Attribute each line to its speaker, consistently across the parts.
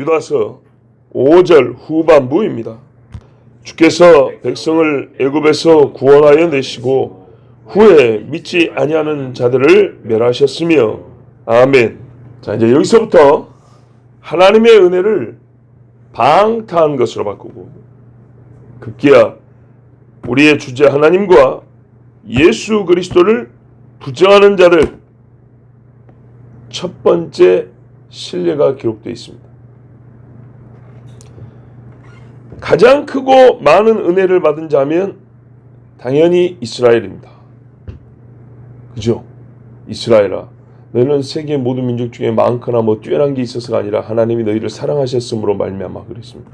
Speaker 1: 유다서 5절 후반부입니다. 주께서 백성을 애굽에서 구원하여 내시고 후에 믿지 아니하는 자들을 멸하셨으며 아멘. 자 이제 여기서부터 하나님의 은혜를 방탕한 것으로 바꾸고 급기야 우리의 주제 하나님과 예수 그리스도를 부정하는 자들 첫 번째 신뢰가 기록되어 있습니다. 가장 크고 많은 은혜를 받은 자면 당연히 이스라엘입니다. 그죠? 이스라엘아, 너는 세계 모든 민족 중에 많거나 뭐 뛰어난 게 있어서가 아니라 하나님이 너희를 사랑하셨으므로 말미암아 그랬습니다.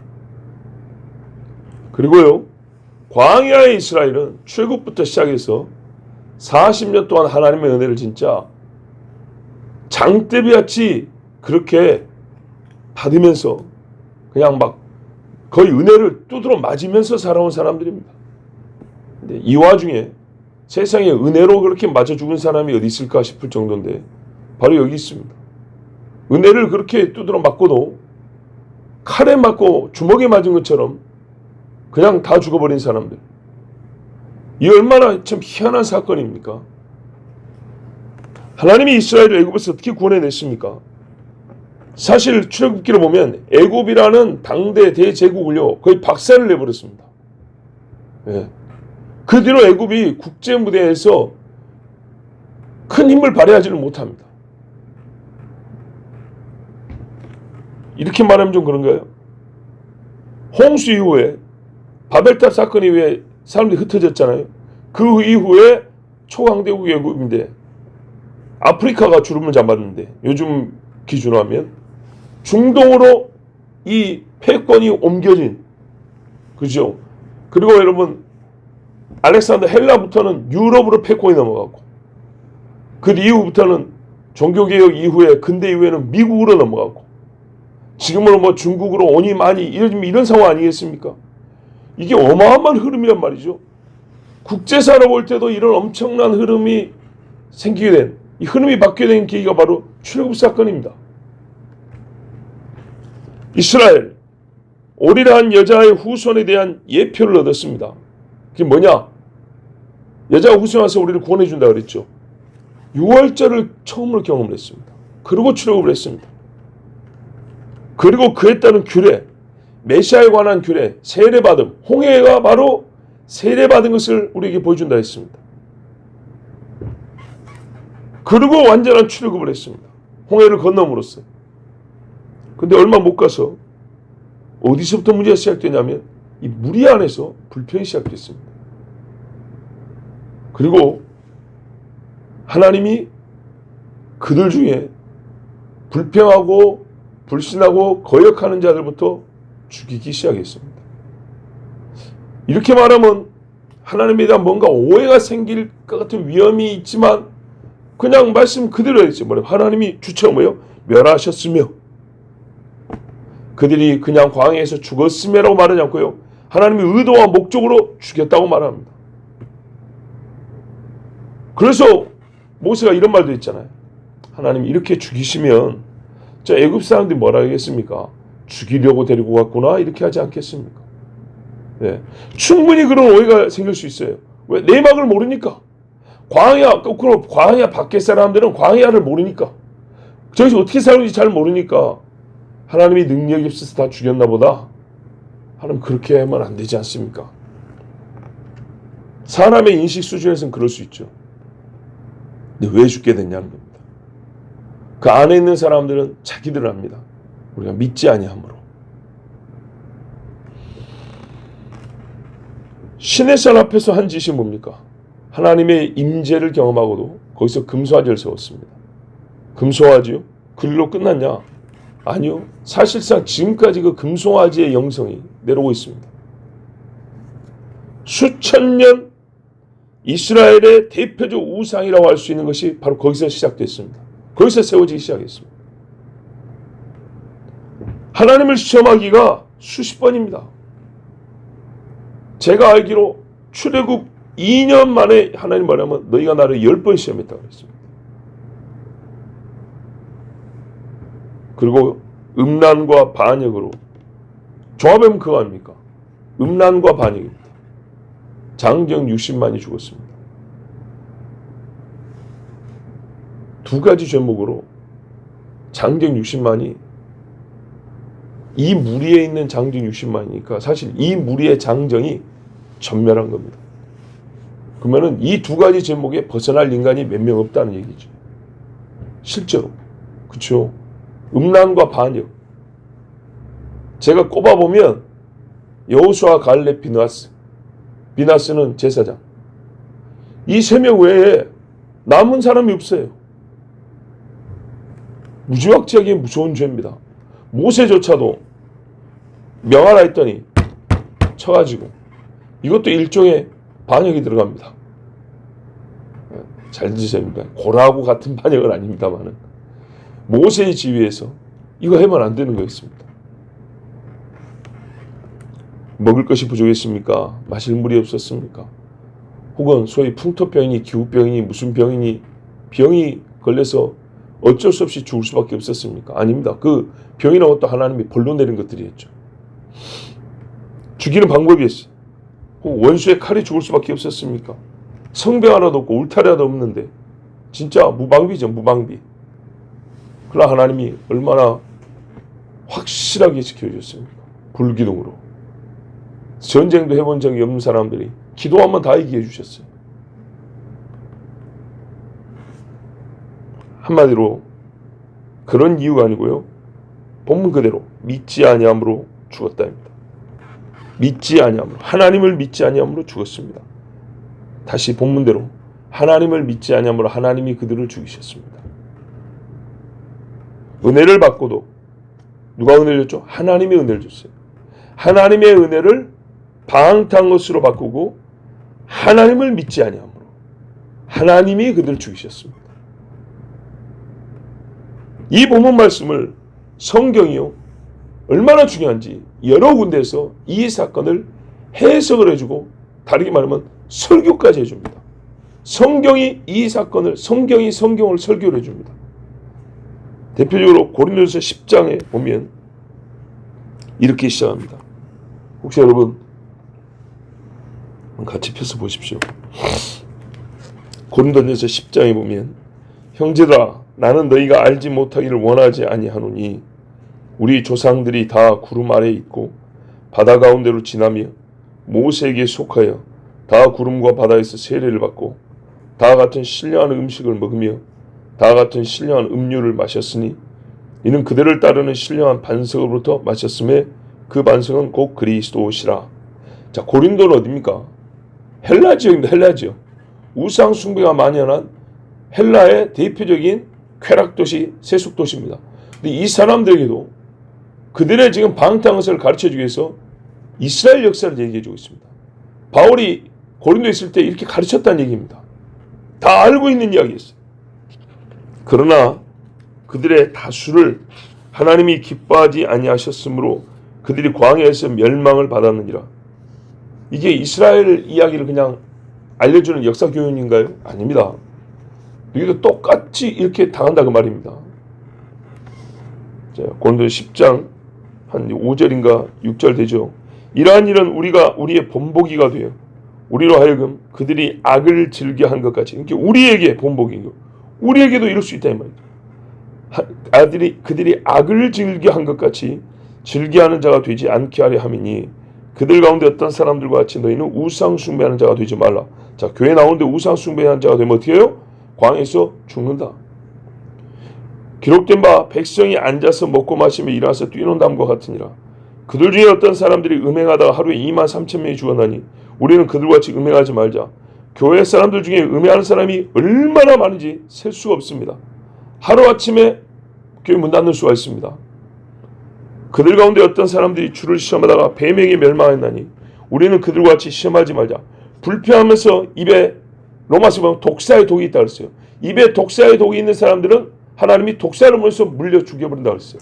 Speaker 1: 그리고요, 광야의 이스라엘은 출국부터 시작해서 40년 동안 하나님의 은혜를 진짜 장대비같이 그렇게 받으면서 그냥 막 거의 은혜를 두드러 맞으면서 살아온 사람들입니다. 근데 이 와중에 세상에 은혜로 그렇게 맞아 죽은 사람이 어디 있을까 싶을 정도인데 바로 여기 있습니다. 은혜를 그렇게 두드러 맞고도 칼에 맞고 주먹에 맞은 것처럼 그냥 다 죽어버린 사람들. 이 얼마나 참 희한한 사건입니까? 하나님이 이스라엘을 애굽에서 어떻게 구원해냈습니까? 사실 출애굽기를 보면 애굽이라는 당대 대제국을요 거의 박살을 내버렸습니다. 예. 그 뒤로 애굽이 국제 무대에서 큰 힘을 발휘하지는 못합니다. 이렇게 말하면 좀 그런가요? 홍수 이후에 바벨탑 사건 이후에 사람들이 흩어졌잖아요. 그 이후에 초강대국 애굽인데 아프리카가 주름을 잡았는데 요즘 기준으로 하면 중동으로 이 패권이 옮겨진 그죠? 그리고 여러분 알렉산더 헬라부터는 유럽으로 패권이 넘어가고 그 이후부터는 종교개혁 이후에 근대 이후에는 미국으로 넘어가고 지금은 뭐 중국으로 오니 많이 이런 이런 상황 아니겠습니까? 이게 어마어마한 흐름이란 말이죠. 국제사로 볼 때도 이런 엄청난 흐름이 생기게 된 이 흐름이 바뀌게 된 계기가 바로 출애굽 사건입니다. 이스라엘 오리라한 여자의 후손에 대한 예표를 얻었습니다. 그게 뭐냐? 여자가 후손 와서 우리를 구원해 준다 그랬죠. 6월절을 처음으로 경험을 했습니다. 그리고 출애굽을 했습니다. 그리고 그에 따른 규례, 메시아에 관한 규례, 세례받음, 홍해가 바로 세례받은 것을 우리에게 보여준다 했습니다. 그리고 완전한 출애굽을 했습니다. 홍해를 건너므로써. 근데 얼마 못 가서 어디서부터 문제가 시작되냐면 이 무리 안에서 불평이 시작됐습니다. 그리고 하나님이 그들 중에 불평하고 불신하고 거역하는 자들부터 죽이기 시작했습니다. 이렇게 말하면 하나님에 대한 뭔가 오해가 생길 것 같은 위험이 있지만 그냥 말씀 그대로 했지 뭐냐 하나님이 주체가 뭐요 멸하셨으며 그들이 그냥 광야에서 죽었음이라고 말하지 않고요 하나님이 의도와 목적으로 죽였다고 말합니다. 그래서 모세가 이런 말도 있잖아요. 하나님 이렇게 죽이시면 저 애굽 사람들이 뭐라 하겠습니까? 죽이려고 데리고 갔구나 이렇게 하지 않겠습니까? 예. 충분히 그런 오해가 생길 수 있어요. 왜 내막을 모르니까. 광야 거꾸로 광야 밖에 사람들은 광야를 모르니까 저기서 어떻게 사는지 잘 모르니까 하나님이 능력이 없어서 다 죽였나 보다. 하나님 그렇게 하면 안 되지 않습니까? 사람의 인식 수준에서는 그럴 수 있죠. 근데 왜 죽게 됐냐는 겁니다. 그 안에 있는 사람들은 자기들 압니다. 우리가 믿지 아니함으로. 신의 산 앞에서 한 짓이 뭡니까? 하나님의 임재를 경험하고도 거기서 금소화지를 세웠습니다. 금소화지요? 글로 끝났냐? 아니요. 사실상 지금까지 그 금송아지의 영성이 내려오고 있습니다. 수천 년 이스라엘의 대표적 우상이라고 할 수 있는 것이 바로 거기서 시작됐습니다. 거기서 세워지기 시작했습니다. 하나님을 시험하기가 수십 번입니다. 제가 알기로 출애굽 2년 만에 하나님 말하면 너희가 나를 10번 시험했다고 그랬습니다. 그리고 음란과 반역으로 종합하면 그거 아닙니까? 음란과 반역입니다. 장정 60만이 죽었습니다. 두 가지 죄목으로 장정 60만이 이 무리에 있는 장정 60만이니까 사실 이 무리의 장정이 전멸한 겁니다. 그러면은 이 두 가지 제목에 벗어날 인간이 몇 명 없다는 얘기죠. 실제로. 그렇죠. 음란과 반역. 제가 꼽아보면 여호수아 갈렙 비나스. 비나스는 제사장. 이 세 명 외에 남은 사람이 없어요. 무지막지하게 무서운 죄입니다. 모세조차도 명하라 했더니 쳐가지고 이것도 일종의 반역이 들어갑니다. 잘 드십니다. 고라하고 같은 반역은 아닙니다만은 모세의 지위에서 이거 하면 안 되는 거였습니다. 먹을 것이 부족했습니까? 마실 물이 없었습니까? 혹은 소위 풍토병이니 기후병이니 무슨 병이니 병이 걸려서 어쩔 수 없이 죽을 수밖에 없었습니까? 아닙니다. 그 병이라는 것도 하나님이 벌로 내린 것들이었죠. 죽이는 방법이었어요. 혹 원수의 칼이 죽을 수밖에 없었습니까? 성병 하나도 없고 울타리 하나도 없는데 진짜 무방비죠 무방비. 그러나 하나님이 얼마나 확실하게 지켜주셨습니까? 불기둥으로. 전쟁도 해본 적이 없는 사람들이 기도하면 다 이기해 주셨어요. 한마디로 그런 이유가 아니고요. 본문 그대로 믿지 아니함으로 죽었다입니다. 믿지 아니함으로 하나님을 믿지 아니함으로 죽었습니다. 다시 본문대로 하나님을 믿지 아니함으로 하나님이 그들을 죽이셨습니다. 은혜를 받고도 누가 은혜를 줬죠? 하나님이 은혜를 줬어요. 하나님의 은혜를 방탕 것으로 바꾸고 하나님을 믿지 아니함으로 하나님이 그들을 죽이셨습니다. 이 본문 말씀을 성경이요 얼마나 중요한지 여러 군데에서 이 사건을 해석을 해주고 다르게 말하면 설교까지 해줍니다. 성경이 이 사건을 성경이 성경을 설교를 해줍니다. 대표적으로 고린도서 10장에 보면 이렇게 시작합니다. 혹시 여러분 같이 펴서 보십시오. 고린도전서 10장에 보면 형제들아 나는 너희가 알지 못하기를 원하지 아니하노니 우리 조상들이 다 구름 아래에 있고 바다 가운데로 지나며 모세에게 속하여 다 구름과 바다에서 세례를 받고 다 같은 신령한 음식을 먹으며 다 같은 신령한 음료를 마셨으니 이는 그들을 따르는 신령한 반석으로부터 마셨음에 그 반석은 곧 그리스도시라. 자 고린도는 어디입니까? 헬라 지역입니다. 헬라 지역. 우상 숭배가 만연한 헬라의 대표적인 쾌락 도시, 세속 도시입니다. 근데 이 사람들에게도 그들의 지금 방탕것을 가르쳐 주기 위해서 이스라엘 역사를 얘기해 주고 있습니다. 바울이 고린도에 있을 때 이렇게 가르쳤다는 얘기입니다. 다 알고 있는 이야기였어요. 그러나 그들의 다수를 하나님이 기뻐하지 아니하셨으므로 그들이 광야에서 멸망을 받았느니라. 이게 이스라엘 이야기를 그냥 알려주는 역사 교훈인가요? 아닙니다. 너희도 똑같이 이렇게 당한다 그 말입니다. 자, 고린도 10장 한 5절인가 6절 되죠. 이러한 일은 우리가 우리의 본보기가 되어 우리로 하여금 그들이 악을 즐겨 한것 같이 그러니까 우리에게 본보기고 우리에게도 이럴 수 있다 이 말이죠. 아들이 그들이 악을 즐겨 한 것 같이 즐겨하는 자가 되지 않게 하려 함이니 그들 가운데 어떤 사람들과 같이 너희는 우상 숭배하는 자가 되지 말라. 자 교회 나오는데 우상 숭배하는 자가 되면 어떻게 해요? 광에서 죽는다. 기록된 바 백성이 앉아서 먹고 마시며 일어나서 뛰는 담과 같으니라. 그들 중에 어떤 사람들이 음행하다가 하루에 2만 3천 명이 죽었나니 우리는 그들같이 음행하지 말자. 교회 사람들 중에 음행하는 사람이 얼마나 많은지 셀 수가 없습니다. 하루아침에 교회 문 닫는 수가 있습니다. 그들 가운데 어떤 사람들이 주를 시험하다가 뱀에게 멸망했나니 우리는 그들과 같이 시험하지 말자. 불평하면서 입에 로마서 보면 독사의 독이 있다 그랬어요. 입에 독사의 독이 있는 사람들은 하나님이 독사를 보내서 물려 죽여버린다 그랬어요.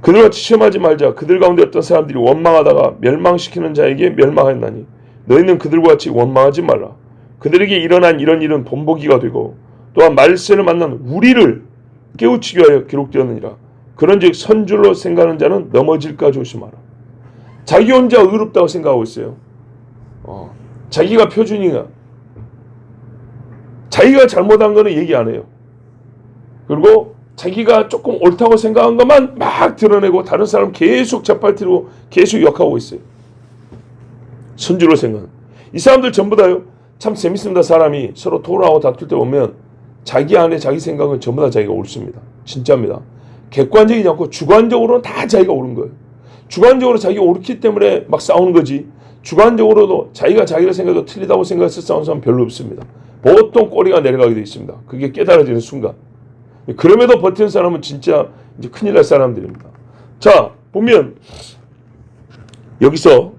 Speaker 1: 그들같이 시험하지 말자. 그들 가운데 어떤 사람들이 원망하다가 멸망시키는 자에게 멸망했나니 너희는 그들과 같이 원망하지 말라. 그들에게 일어난 이런 일은 본보기가 되고 또한 말세를 만난 우리를 깨우치기 위하여 기록되었느니라. 그런즉 선줄로 생각하는 자는 넘어질까 조심하라. 자기 혼자 의롭다고 생각하고 있어요. 어, 자기가 표준이야. 자기가 잘못한 거는 얘기 안 해요. 그리고 자기가 조금 옳다고 생각한 것만 막 드러내고 다른 사람 계속 잡아뜨리고 계속 욕하고 있어요. 선주로 생각. 이 사람들 전부 다요. 참 재밌습니다. 사람이 서로 토론하고 다툴 때 보면 자기 안에 자기 생각은 전부 다 자기가 옳습니다. 진짜입니다. 객관적이지 않고 주관적으로는 다 자기가 옳은 거예요. 주관적으로 자기가 옳기 때문에 막 싸우는 거지. 주관적으로도 자기가 자기를 생각해도 틀리다고 생각해서 싸우는 사람 별로 없습니다. 보통 꼬리가 내려가게 되어 있습니다. 그게 깨달아지는 순간. 그럼에도 버티는 사람은 진짜 이제 큰일 날 사람들입니다. 자, 보면 여기서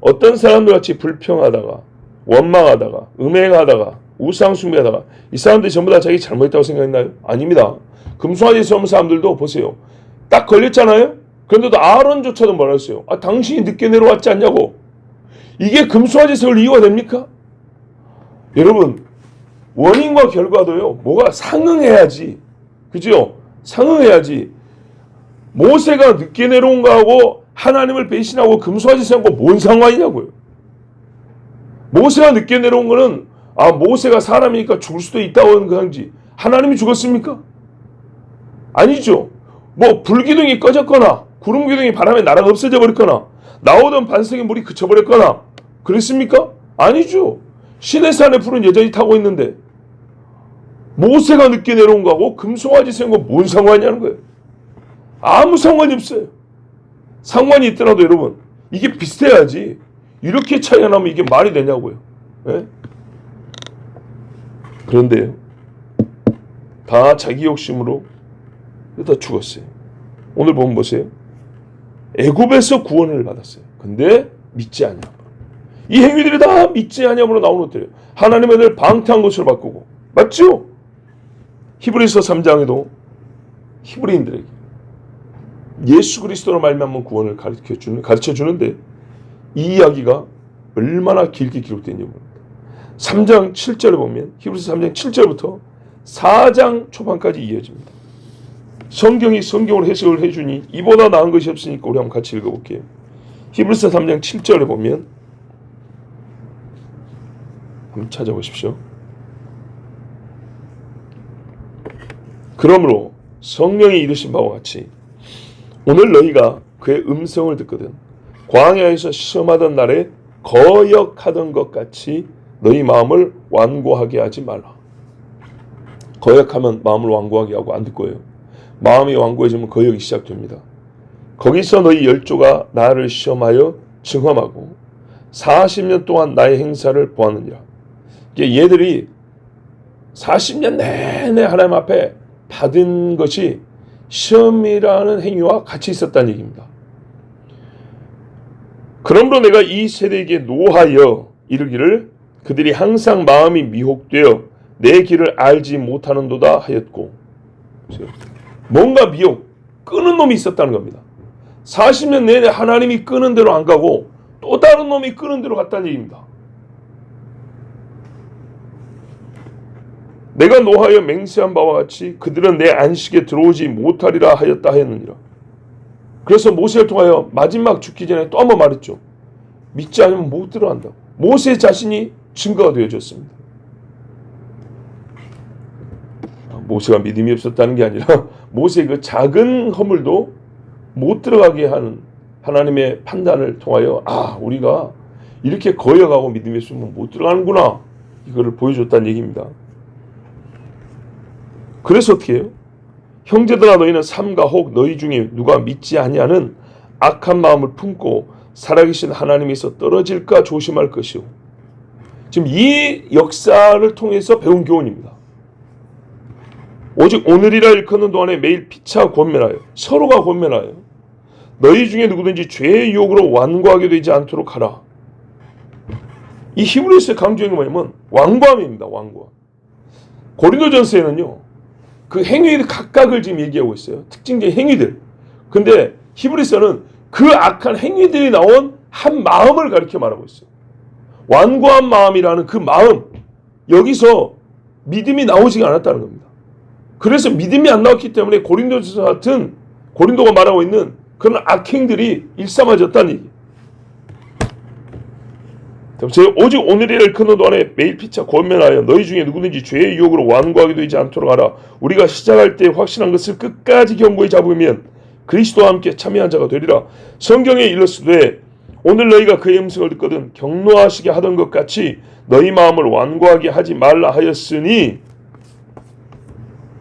Speaker 1: 어떤 사람들 같이 불평하다가 원망하다가 음행하다가 우상숭배하다가 이 사람들이 전부 다 자기 잘못했다고 생각했나요? 아닙니다. 금수화지 섬 사람들도 보세요. 딱 걸렸잖아요. 그런데도 아론조차도 뭐라 했어요? 아 당신이 늦게 내려왔지 않냐고. 이게 금수화지 세울 이유가 됩니까? 여러분 원인과 결과도요. 뭐가 상응해야지. 그죠? 상응해야지. 모세가 늦게 내려온 거하고 하나님을 배신하고 세운 거뭔 상관이냐고요. 모세가 늦게 내려온 거는 아 모세가 사람이니까 죽을 수도 있다고 하는 거지 하나님이 죽었습니까? 아니죠. 뭐 불기둥이 꺼졌거나 구름 기둥이 바람에 날아가 없어져 버렸거나 나오던 반석에 물이 그쳐 버렸거나 그랬습니까? 아니죠. 시내산의 불은 여전히 타고 있는데 모세가 늦게 내려온 거하고 금송아지 세운 거뭔 상관이냐는 거예요. 아무 상관이 없어요. 상관이 있더라도 여러분 이게 비슷해야지 이렇게 차이가 나면 이게 말이 되냐고요. 예? 그런데 다 자기 욕심으로 다 죽었어요. 오늘 보면 보세요. 애굽에서 구원을 받았어요. 근데 믿지 않냐. 이 행위들이 다 믿지 않냐으로 나오는 것들이에요. 하나님의 늘 방탕한 것으로 바꾸고 맞죠? 히브리서 3장에도 히브리인들에게 예수 그리스도로 말미암은 구원을 가르쳐 주는 가르쳐 주는데 이 이야기가 얼마나 길게 기록되는지 모릅니다. 3장 7절에 보면 히브리서 3장 7절부터 4장 초반까지 이어집니다. 성경이 성경으로 해석을 해주니 이보다 나은 것이 없으니까 우리 한번 같이 읽어볼게요. 히브리서 3장 7절에 보면 한번 찾아보십시오. 그러므로 성령이 이르신 바와 같이 오늘 너희가 그의 음성을 듣거든 광야에서 시험하던 날에 거역하던 것 같이 너희 마음을 완고하게 하지 말라. 거역하면 마음을 완고하게 하고 안 듣고요. 마음이 완고해지면 거역이 시작됩니다. 거기서 너희 열조가 나를 시험하여 증험하고 40년 동안 나의 행사를 보았느니라. 얘들이 40년 내내 하나님 앞에 받은 것이 시험이라는 행위와 같이 있었다는 얘기입니다. 그러므로 내가 이 세대에게 노하여 이르기를 그들이 항상 마음이 미혹되어 내 길을 알지 못하는도다 하였고 뭔가 미혹 끄는 놈이 있었다는 겁니다. 40년 내내 하나님이 끄는 대로 안 가고 또 다른 놈이 끄는 대로 갔다는 얘기입니다. 내가 노하여 맹세한 바와 같이 그들은 내 안식에 들어오지 못하리라 하였다 하였느니라. 그래서 모세를 통하여 마지막 죽기 전에 또 한 번 말했죠. 믿지 않으면 못 들어간다. 모세 자신이 증거가 되어졌습니다. 모세가 믿음이 없었다는 게 아니라 모세의 그 작은 허물도 못 들어가게 하는 하나님의 판단을 통하여 아 우리가 이렇게 거여가고 믿음이 없으면 못 들어가는구나 이거를 보여줬다는 얘기입니다. 그래서 어떻게 해요? 형제들아 너희는 삼가 혹 너희 중에 누가 믿지 아니하는 악한 마음을 품고 살아계신 하나님에서 떨어질까 조심할 것이오. 지금 이 역사를 통해서 배운 교훈입니다. 오직 오늘이라 일컫는 동안에 매일 피차 권면하여 서로가 권면하여 너희 중에 누구든지 죄의 유혹으로 완고하게 되지 않도록 하라. 이 히브리스의 강조인 뭐냐면 완고함입니다. 완고함. 고린도전서에는요. 그 행위들 각각을 지금 얘기하고 있어요. 특징적인 행위들. 근데 히브리서는 그 악한 행위들이 나온 한 마음을 가리켜 말하고 있어요. 완고한 마음이라는 그 마음 여기서 믿음이 나오지 않았다는 겁니다. 그래서 믿음이 안 나왔기 때문에 고린도서 같은 고린도가 말하고 있는 그런 악행들이 일삼아졌다는 얘기. 제 오직 오늘이를 그노도 안에 매일 피차 권면하여 너희 중에 누구든지 죄의 유혹으로 완고하게 되지 않도록 하라. 우리가 시작할 때 확신한 것을 끝까지 견고히 잡으면 그리스도와 함께 참여한 자가 되리라. 성경에 일렀으되 오늘 너희가 그의 음성을 듣거든 경노하시게 하던 것 같이 너희 마음을 완고하게 하지 말라 하였으니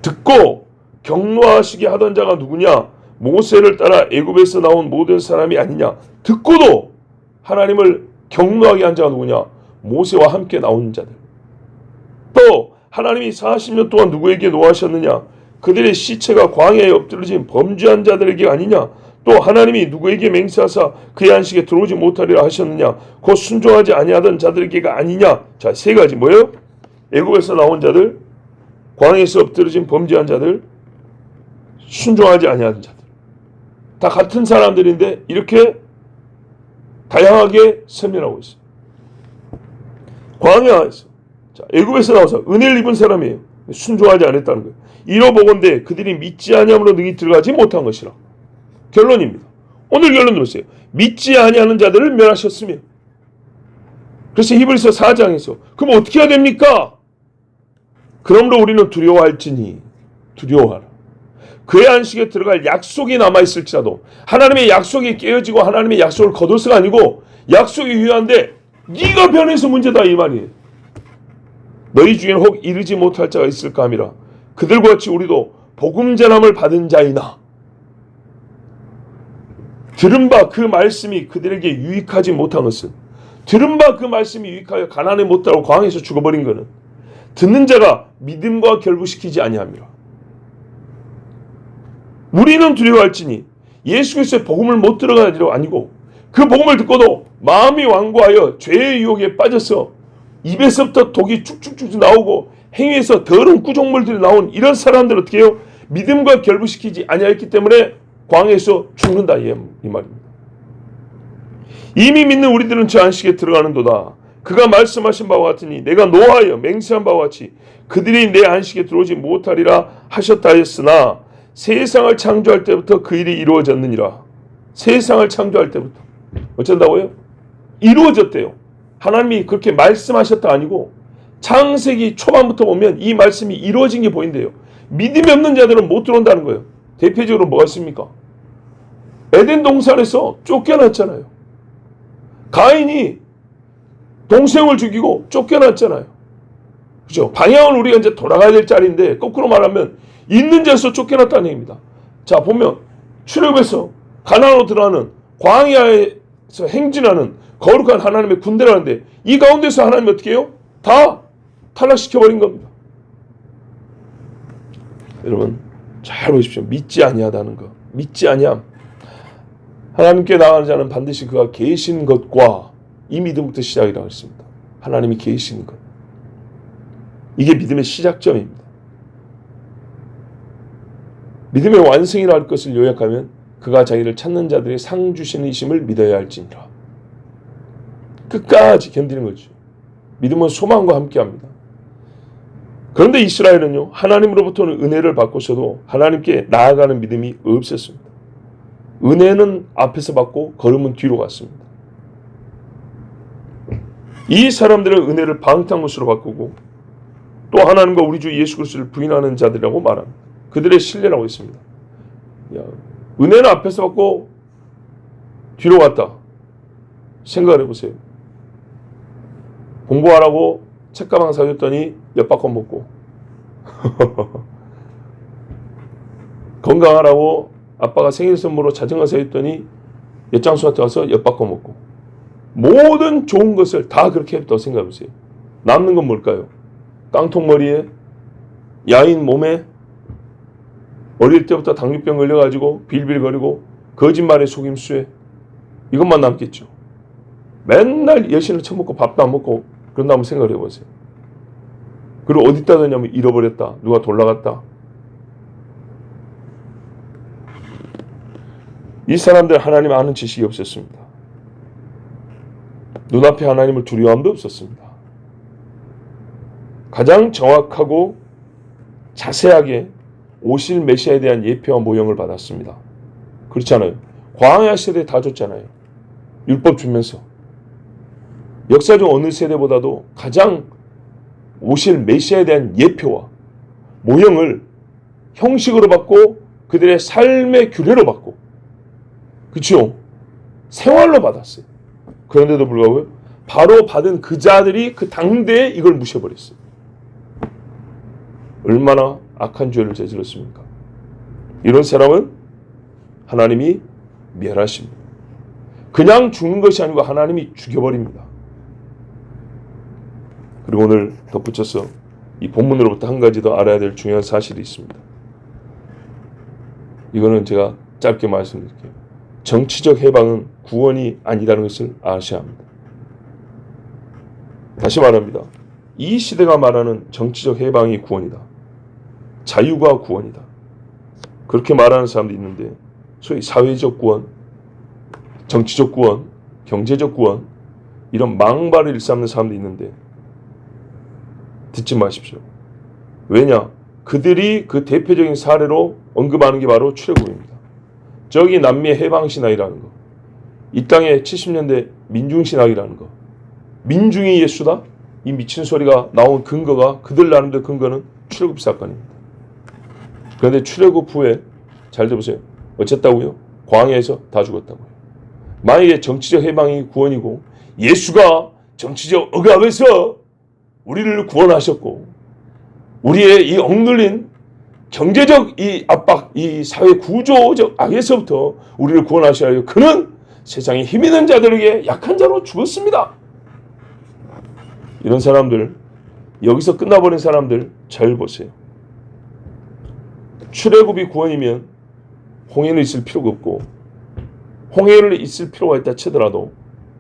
Speaker 1: 듣고 경노하시게 하던 자가 누구냐? 모세를 따라 애굽에서 나온 모든 사람이 아니냐? 듣고도 하나님을 경노하게 한 자가 누구냐? 모세와 함께 나온 자들. 또 하나님이 40년 동안 누구에게 노하셨느냐? 그들의 시체가 광야에 엎드러진 범죄한 자들에게 아니냐? 또 하나님이 누구에게 맹세하사 그의 안식에 들어오지 못하리라 하셨느냐? 곧 순종하지 아니하던 자들에게가 아니냐? 자, 세 가지 뭐예요? 애굽에서 나온 자들, 광야에서 엎드러진 범죄한 자들, 순종하지 아니하던 자들. 다 같은 사람들인데 이렇게 다양하게 설명하고 있어요. 광야 에서 자, 애굽에서 나와서 은혜를 입은 사람이에요. 순종하지 않았다는 거예요. 이로보건대 그들이 믿지 아니함으로 능히 들어가지 못한 것이라. 결론입니다. 오늘 결론 들었어요. 믿지 아니하는 자들을 멸하셨으며. 그래서 히브리서 4장에서 그럼 어떻게 해야 됩니까? 그러므로 우리는 두려워할지니 두려워하라. 그의 안식에 들어갈 약속이 남아 있을지라도 하나님의 약속이 깨어지고 하나님의 약속을 거둬서가 아니고 약속이 유효한데 네가 변해서 문제다 이 말이에요. 너희 중에는 혹 이르지 못할 자가 있을까 함이라. 그들과 같이 우리도 복음 전함을 받은 자이나 들은 바 그 말씀이 그들에게 유익하지 못한 것은 들은 바 그 말씀이 유익하여 가난에 못하고 광에서 죽어버린 것은 듣는 자가 믿음과 결부시키지 아니함이라. 우리는 두려워할지니 예수 그리스도의 복음을 못 들어가지로 아니고 그 복음을 듣고도 마음이 완고하여 죄의 유혹에 빠져서 입에서부터 독이 쭉쭉쭉 나오고 행위에서 더러운 구종물들이 나온 이런 사람들 어떻게 해요? 믿음과 결부시키지 아니하였기 때문에 광에서 죽는다 이, 이 말입니다. 이미 믿는 우리들은 저 안식에 들어가는도다. 그가 말씀하신 바와 같으니 내가 노하여 맹세한 바와 같이 그들이 내 안식에 들어오지 못하리라 하셨다 했으나 세상을 창조할 때부터 그 일이 이루어졌느니라. 세상을 창조할 때부터 어쩐다고요? 이루어졌대요. 하나님이 그렇게 말씀하셨다 아니고 창세기 초반부터 보면 이 말씀이 이루어진 게 보인대요. 믿음이 없는 자들은 못 들어온다는 거예요. 대표적으로 뭐가 있습니까? 에덴 동산에서 쫓겨났잖아요. 가인이 동생을 죽이고 쫓겨났잖아요. 그죠? 방향은 우리가 이제 돌아가야 될 자리인데 거꾸로 말하면 있는 자에서 쫓겨났다는 얘기입니다. 자 보면 출애굽에서 가나안으로 들어가는 광야에서 행진하는 거룩한 하나님의 군대라는데 이 가운데서 하나님이 어떻게 해요? 다 탈락시켜버린 겁니다. 여러분 잘 보십시오. 믿지 아니하다는 거. 믿지 아니함. 하나님께 나가는 자는 반드시 그가 계신 것과 이 믿음부터 시작이라고 했습니다. 하나님이 계신 것. 이게 믿음의 시작점입니다. 믿음의 완성이라 할 것을 요약하면 그가 자기를 찾는 자들의 상 주시는 이심을 믿어야 할지니라. 끝까지 견디는 거죠. 믿음은 소망과 함께합니다. 그런데 이스라엘은요 하나님으로부터는 은혜를 받고서도 하나님께 나아가는 믿음이 없었습니다. 은혜는 앞에서 받고 걸음은 뒤로 갔습니다. 이 사람들은 은혜를 방탕 것으로 바꾸고 또 하나님과 우리 주 예수 그리스도를 부인하는 자들이라고 말합니다. 그들의 신뢰라고 있습니다. 야, 은혜는 앞에서 받고 뒤로 갔다. 생각을 해보세요. 공부하라고 책가방 사줬더니 엿바꿔 먹고 건강하라고 아빠가 생일 선물로 자전거 사줬더니 엿장수한테 와서 엿바꿔 먹고 모든 좋은 것을 다 그렇게 했다고 생각해 보세요. 남는 건 뭘까요? 깡통머리에 야인 몸에 어릴 때부터 당뇨병 걸려가지고 빌빌거리고 거짓말에 속임수에 이것만 남겠죠. 맨날 여신을 처먹고 밥도 안 먹고 그런다 한번 생각을 해보세요. 그리고 어디다 뒀냐면 잃어버렸다. 누가 돌아갔다. 이 사람들 하나님 아는 지식이 없었습니다. 눈앞에 하나님을 두려움도 없었습니다. 가장 정확하고 자세하게 오실 메시아에 대한 예표와 모형을 받았습니다. 그렇잖아요. 광야 세대 다 줬잖아요. 율법 주면서. 역사적 어느 세대보다도 가장 오실 메시아에 대한 예표와 모형을 형식으로 받고 그들의 삶의 규례로 받고 그렇죠? 생활로 받았어요. 그런데도 불구하고 바로 받은 그 자들이 그 당대에 이걸 무시해버렸어요. 얼마나 악한 죄를 저질렀습니까? 이런 사람은 하나님이 멸하십니다. 그냥 죽는 것이 아니고 하나님이 죽여버립니다. 그리고 오늘 덧붙여서 이 본문으로부터 한 가지 더 알아야 될 중요한 사실이 있습니다. 이거는 제가 짧게 말씀드릴게요. 정치적 해방은 구원이 아니라는 것을 아셔야 합니다. 다시 말합니다. 이 시대가 말하는 정치적 해방이 구원이다. 자유가 구원이다. 그렇게 말하는 사람도 있는데 소위 사회적 구원, 정치적 구원, 경제적 구원 이런 망발을 일삼는 사람도 있는데 듣지 마십시오. 왜냐? 그들이 그 대표적인 사례로 언급하는 게 바로 출애굽입니다. 저기 남미의 해방 신학이라는 거. 이 땅의 70년대 민중 신학이라는 거. 민중이 예수다? 이 미친 소리가 나온 근거가 그들 나름대로 근거는 출애굽 사건입니다. 그런데 출애굽 후에 잘 들어보세요. 어쨌다고요? 광야에서 다 죽었다고요. 만약에 정치적 해방이 구원이고 예수가 정치적 억압에서 우리를 구원하셨고 우리의 이 억눌린 경제적 이 압박, 이 사회 구조적 악에서부터 우리를 구원하셔야 해요. 그는 세상에 힘 있는 자들에게 약한 자로 죽었습니다. 이런 사람들, 여기서 끝나버린 사람들 잘 보세요. 출애굽이 구원이면 홍해는 있을 필요가 없고 홍해를 있을 필요가 있다 치더라도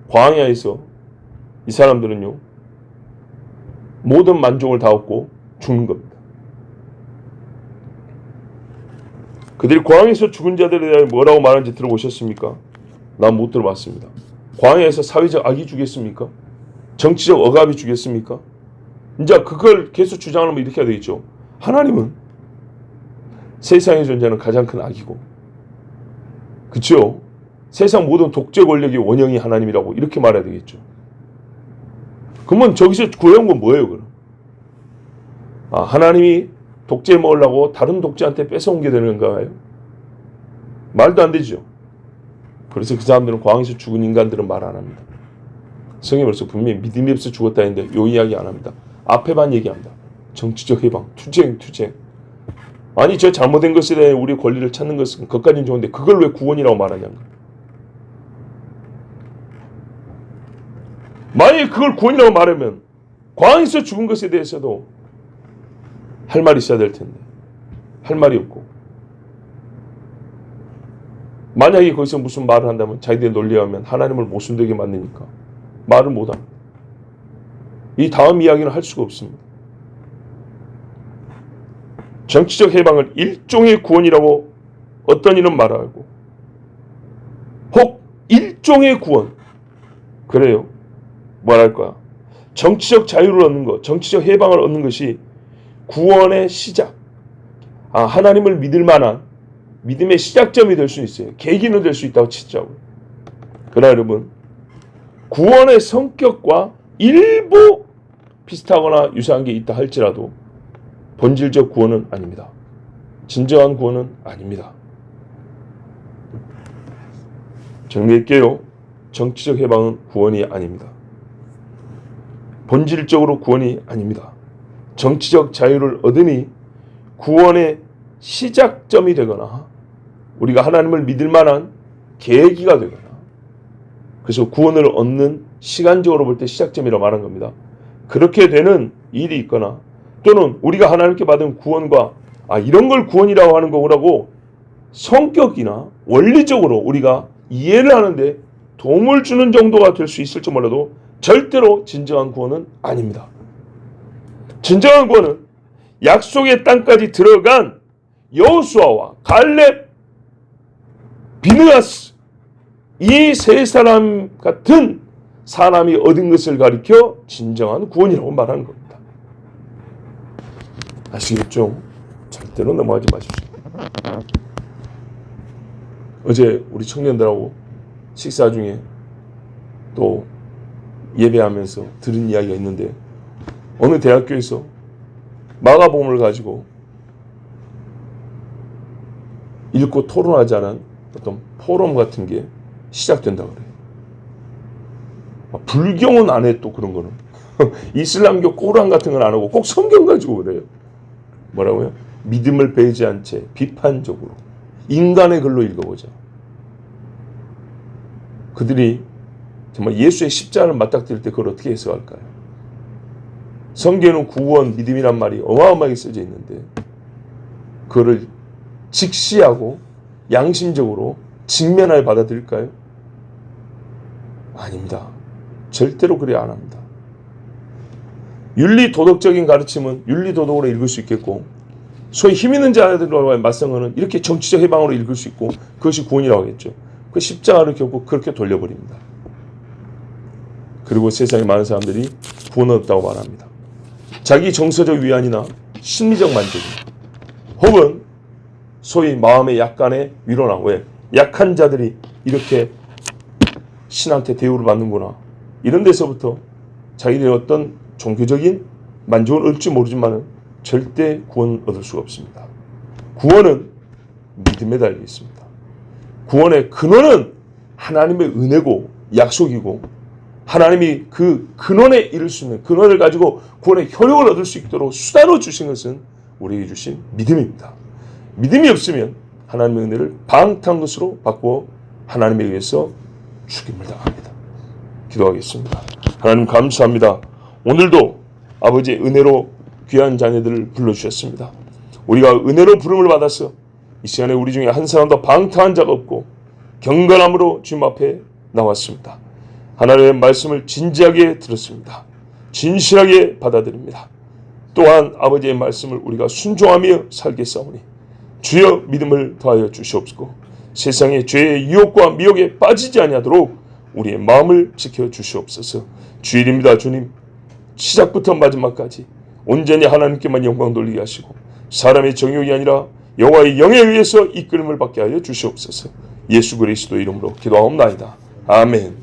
Speaker 1: 광야에서 이 사람들은요 모든 만족을 다 얻고 죽는 겁니다. 그들이 광야에서 죽은 자들에 대해 뭐라고 말하는지 들어보셨습니까? 난 못 들어봤습니다. 광야에서 사회적 악이 주겠습니까? 정치적 억압이 주겠습니까? 이제 그걸 계속 주장하면 이렇게 해야 되겠죠. 하나님은 세상에 존재하는 가장 큰 악이고, 그렇죠? 세상 모든 독재 권력의 원형이 하나님이라고 이렇게 말해야 되겠죠. 그러면 저기서 구해온 건 뭐예요, 그럼? 아, 하나님이 독재 먹으려고 다른 독재한테 뺏어온 게 되는 건가요? 말도 안 되죠. 그래서 그 사람들은 광에서 죽은 인간들은 말 안 합니다. 성경 벌써 분명히 믿음이 없어 죽었다 했는데 요 이야기 안 합니다. 앞에만 얘기합니다. 정치적 해방, 투쟁, 투쟁. 아니 저 잘못된 것에 대해 우리 권리를 찾는 것은 그것까지는 좋은데 그걸 왜 구원이라고 말하냐는 거예요. 그걸 구원이라고 말하면 광에서 죽은 것에 대해서도 할 말이 있어야 될 텐데 할 말이 없고 만약에 거기서 무슨 말을 한다면 자기들이 논리하면 하나님을 모순되게 만드니까 말을 못합니다. 이 다음 이야기는 할 수가 없습니다. 정치적 해방을 일종의 구원이라고 어떤 이는 말하고 혹 일종의 구원 그래요. 뭐랄까 정치적 자유를 얻는 것, 정치적 해방을 얻는 것이 구원의 시작. 아 하나님을 믿을 만한 믿음의 시작점이 될 수 있어요. 계기는 될 수 있다고 치자고. 그러나 여러분 구원의 성격과 일부 비슷하거나 유사한 게 있다 할지라도 본질적 구원은 아닙니다. 진정한 구원은 아닙니다. 정리할게요. 정치적 해방은 구원이 아닙니다. 본질적으로 구원이 아닙니다. 정치적 자유를 얻으니 구원의 시작점이 되거나 우리가 하나님을 믿을 만한 계기가 되거나 그래서 구원을 얻는 시간적으로 볼 때 시작점이라고 말한 겁니다. 그렇게 되는 일이 있거나 또는 우리가 하나님께 받은 구원과 아 이런 걸 구원이라고 하는 거라고 성격이나 원리적으로 우리가 이해를 하는데 도움을 주는 정도가 될 수 있을지 몰라도 절대로 진정한 구원은 아닙니다. 진정한 구원은 약속의 땅까지 들어간 여호수아와 갈렙, 비느아스 이 세 사람 같은 사람이 얻은 것을 가리켜 진정한 구원이라고 말하는 겁니다. 아시겠죠? 절대로 넘어가지 마십시오. 어제 우리 청년들하고 식사 중에 또 예배하면서 들은 이야기가 있는데 어느 대학교에서 마가복음을 가지고 읽고 토론하자는 어떤 포럼 같은 게 시작된다 그래요. 아, 불경은 안 해 또 그런 거는 이슬람교 꼬란 같은 건 안 하고 꼭 성경 가지고 그래요. 뭐라고요? 믿음을 배제한 채 비판적으로 인간의 글로 읽어보자. 그들이 정말 예수의 십자가를 맞닥뜨릴 때 그걸 어떻게 해석할까요? 성경에는 구원, 믿음이란 말이 어마어마하게 써져 있는데 그거를 직시하고 양심적으로 직면하여 받아들일까요? 아닙니다. 절대로 그래 안 합니다. 윤리 도덕적인 가르침은 윤리 도덕으로 읽을 수 있겠고 소위 힘 있는 자들과의 맞서는 이렇게 정치적 해방으로 읽을 수 있고 그것이 구원이라고 하겠죠. 그 십자가를 결국 그렇게 돌려버립니다. 그리고 세상에 많은 사람들이 구원 얻었다고 말합니다. 자기 정서적 위안이나 심리적 만족 혹은 소위 마음의 약간의 위로나 왜 약한 자들이 이렇게 신한테 대우를 받는구나 이런 데서부터 자기들의 어떤 종교적인 만족을 얻을지 모르지만 절대 구원 얻을 수가 없습니다. 구원은 믿음에 달려 있습니다. 구원의 근원은 하나님의 은혜고 약속이고 하나님이 그 근원에 이를 수 있는 근원을 가지고 구원의 효력을 얻을 수 있도록 수단으로 주신 것은 우리에게 주신 믿음입니다. 믿음이 없으면 하나님의 은혜를 방탕 것으로 바꾸어 하나님에 의해서 죽임을 당합니다. 기도하겠습니다. 하나님 감사합니다. 오늘도 아버지의 은혜로 귀한 자녀들을 불러주셨습니다. 우리가 은혜로 부름을 받아서 이 시간에 우리 중에 한 사람도 방탕한 자가 없고 경건함으로 주님 앞에 나왔습니다. 하나님의 말씀을 진지하게 들었습니다. 진실하게 받아들입니다. 또한 아버지의 말씀을 우리가 순종하며 살겠사오니 주여 믿음을 더하여 주시옵소서. 세상의 죄의 유혹과 미혹에 빠지지 아니하도록 우리의 마음을 지켜 주시옵소서. 주일입니다, 주님. 시작부터 마지막까지 온전히 하나님께만 영광 돌리게 하시고 사람의 정욕이 아니라 여호와의 영에 의해서 이끌림을 받게 하여 주시옵소서. 예수 그리스도 이름으로 기도하옵나이다. 아멘.